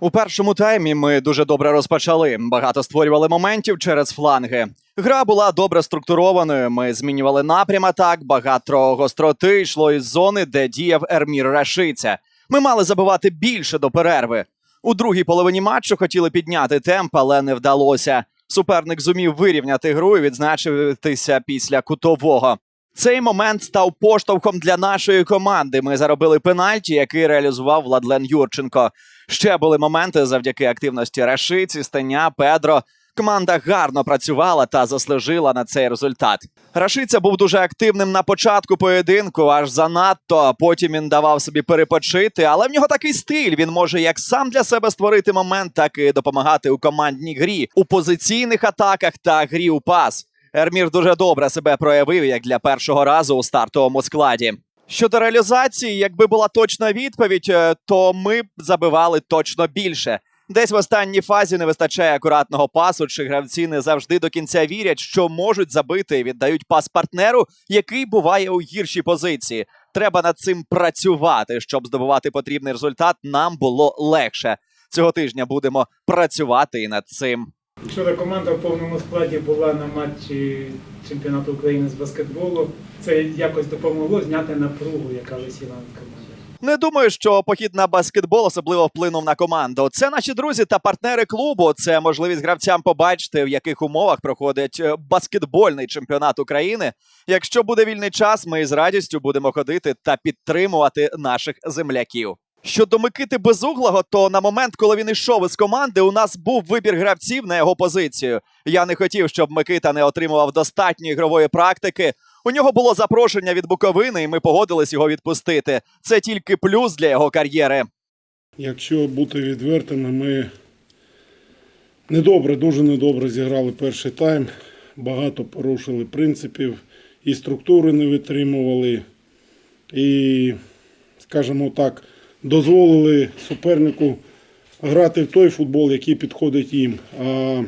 У першому таймі ми дуже добре розпочали. Багато створювали моментів через фланги. Гра була добре структурованою. Ми змінювали напрям атак, багато гостроти йшло із зони, де діяв Ермір Рашиця. Ми мали забивати більше до перерви. У другій половині матчу хотіли підняти темп, але не вдалося. Суперник зумів вирівняти гру і відзначитися після кутового. Цей момент став поштовхом для нашої команди. Ми заробили пенальті, який реалізував Владлен Юрченко. Ще були моменти завдяки активності Рашиці, Стеня, Педро. Команда гарно працювала та заслужила на цей результат. Рашиця був дуже активним на початку поєдинку, аж занадто. Потім він давав собі перепочити, але в нього такий стиль. Він може як сам для себе створити момент, так і допомагати у командній грі, у позиційних атаках та грі у пас. Ермір дуже добре себе проявив як для першого разу у стартовому складі. Щодо реалізації, якби була точна відповідь, е, то ми б забивали точно більше. Десь в останній фазі не вистачає акуратного пасу, чи гравці не завжди до кінця вірять, що можуть забити і віддають пас партнеру, який буває у гіршій позиції. Треба над цим працювати, щоб здобувати потрібний результат. Нам було легше. Цього тижня будемо працювати і над цим. Вчора команда в повному складі була на матчі чемпіонату України з баскетболу. Це якось допомогло зняти напругу, яка висіла над командою. Не думаю, що похід на баскетбол особливо вплинув на команду. Це наші друзі та партнери клубу. Це можливість гравцям побачити, в яких умовах проходить е, баскетбольний чемпіонат України. Якщо буде вільний час, ми з радістю будемо ходити та підтримувати наших земляків. Щодо Микити Безуглого, то на момент, коли він йшов із команди, у нас був вибір гравців на його позицію. Я не хотів, щоб Микита не отримував достатньої ігрової практики. У нього було запрошення від Буковини, і ми погодились його відпустити. Це тільки плюс для його кар'єри. Якщо бути відвертими, ми недобре, дуже недобре зіграли перший тайм. Багато порушили принципів, і структури не витримували, і, скажімо так, дозволили супернику грати в той футбол, який підходить їм. А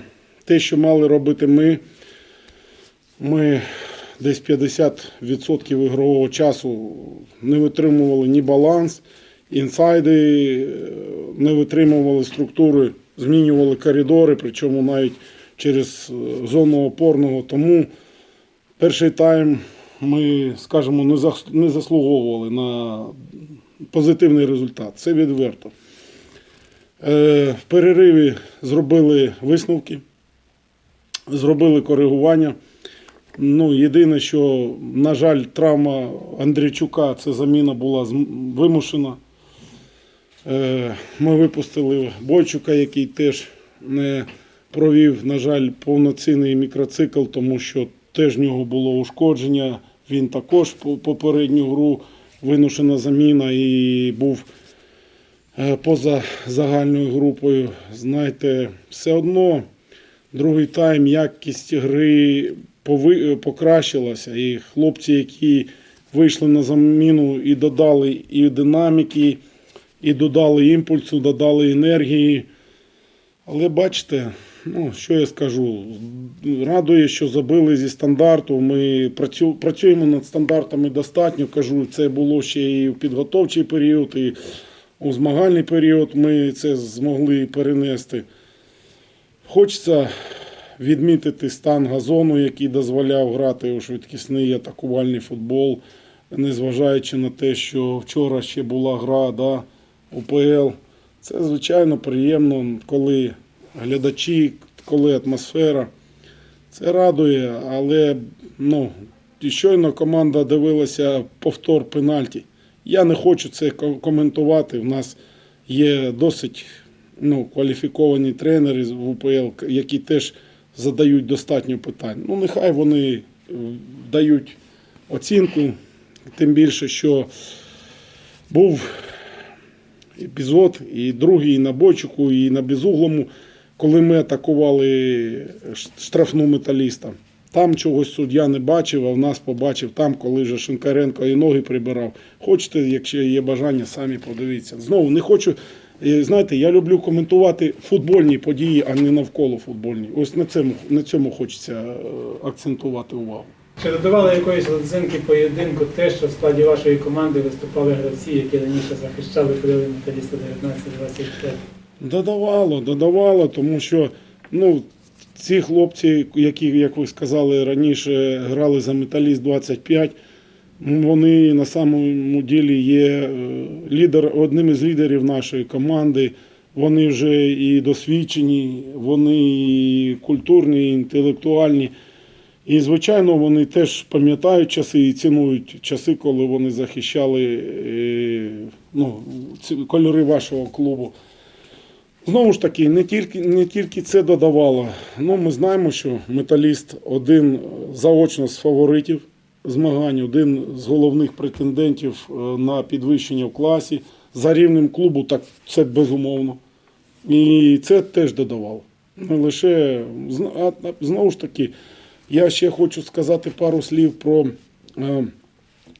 те, що мали робити ми, ми десь 50% ігрового часу не витримували ні баланс, інсайди е, не витримували структури, змінювали коридори, причому навіть через е, зону опорного. Тому перший тайм ми, скажімо, не заслуговували на позитивний результат. Це відверто. Е, В перериві зробили висновки, зробили коригування. Ну, єдине, що, на жаль, травма Андрійчука, це заміна була вимушена. Е, Ми випустили Бойчука, який теж не провів, на жаль, повноцінний мікроцикл, тому що теж в нього було ушкодження. Він також попередню гру вимушена заміна і був е, поза загальною групою. Знаєте, все одно другий тайм якість гри покращилася. І хлопці, які вийшли на заміну і додали і динаміки, і додали імпульсу, додали енергії. Але бачите, ну, що я скажу, радує, що забили зі стандарту. Ми працю, працюємо над стандартами достатньо. Кажу, це було ще і в підготовчий період, і у змагальний період ми це змогли перенести. Хочеться відмітити стан газону, який дозволяв грати у швидкісний атакувальний футбол, незважаючи на те, що вчора ще була гра да, УПЛ. Це звичайно приємно, коли глядачі, коли атмосфера. Це радує, але ну, щойно команда дивилася повтор пенальті. Я не хочу це коментувати. У нас є досить ну, кваліфіковані тренери з УПЛ, які теж задають достатньо питань. Ну, нехай вони е, дають оцінку, тим більше, що був епізод, і другий і на Бочуку, і на Безуглому, коли ми атакували штрафну металіста. Там чогось суддя не бачив, а в нас побачив там, коли вже Шинкаренко і ноги прибирав. Хочете, якщо є бажання, самі подивіться. Знову не хочу. е, Знаєте, я люблю коментувати футбольні події, а не навколо футбольні. Ось на цьому, на цьому хочеться е, акцентувати увагу. Чи додавали якоїсь родзинки поєдинку те, що в складі вашої команди виступали гравці, які раніше захищали крили металіста 19-24? Додавало, додавало, тому що ну, ці хлопці, які, як ви сказали раніше, грали за металіст 25, вони на самому ділі є е, лідер, одним із лідерів нашої команди. Вони вже і досвідчені, вони і культурні, і інтелектуальні. І, звичайно, вони теж пам'ятають часи і цінують часи, коли вони захищали е, ну, кольори вашого клубу. Знову ж таки, не тільки, не тільки це додавало. Ну, ми знаємо, що металіст один заочно з фаворитів змагань, один з головних претендентів е, на підвищення в класі. За рівнем клубу, так це безумовно. І це теж додавало. Не лише знову ж таки, я ще хочу сказати пару слів про е,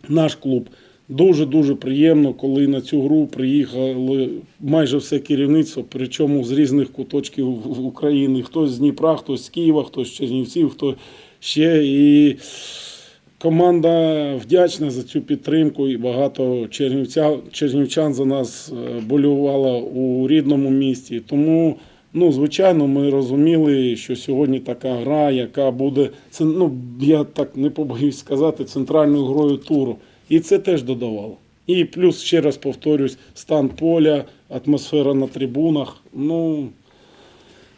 наш клуб. Дуже дуже приємно, коли на цю гру приїхали майже все керівництво, причому з різних куточків України. Хтось з Дніпра, хтось з Києва, хтось з Чернівців, хто ще. І команда вдячна за цю підтримку. І багато чернівця, чернівчан за нас е, болювало у рідному місті. Тому, ну, звичайно, ми розуміли, що сьогодні така гра, яка буде, це, ну, я так не побоюсь сказати, центральною грою туру. І це теж додавало. І плюс, ще раз повторюсь, стан поля, атмосфера на трибунах. Ну,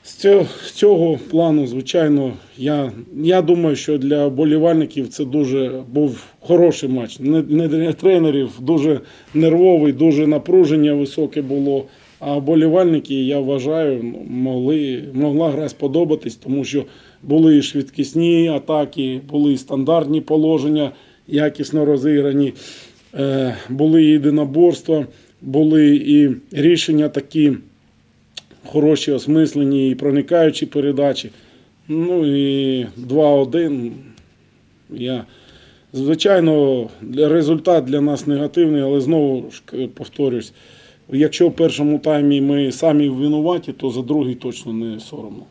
з цього, з цього плану, звичайно, я, я думаю, що для болівальників це дуже був хороший матч. Не, не для тренерів, дуже нервовий, дуже напруження високе було. А болівальники, я вважаю, могли, могла гра сподобатись, тому що були і швидкісні атаки, були і стандартні положення, якісно розіграні, е, були і єдиноборства, були і рішення такі хороші, осмислені і проникаючі передачі. Ну і 2-1. Я, звичайно, результат для нас негативний, але знову ж повторюсь, якщо в першому таймі ми самі винуваті, то за другий точно не соромно.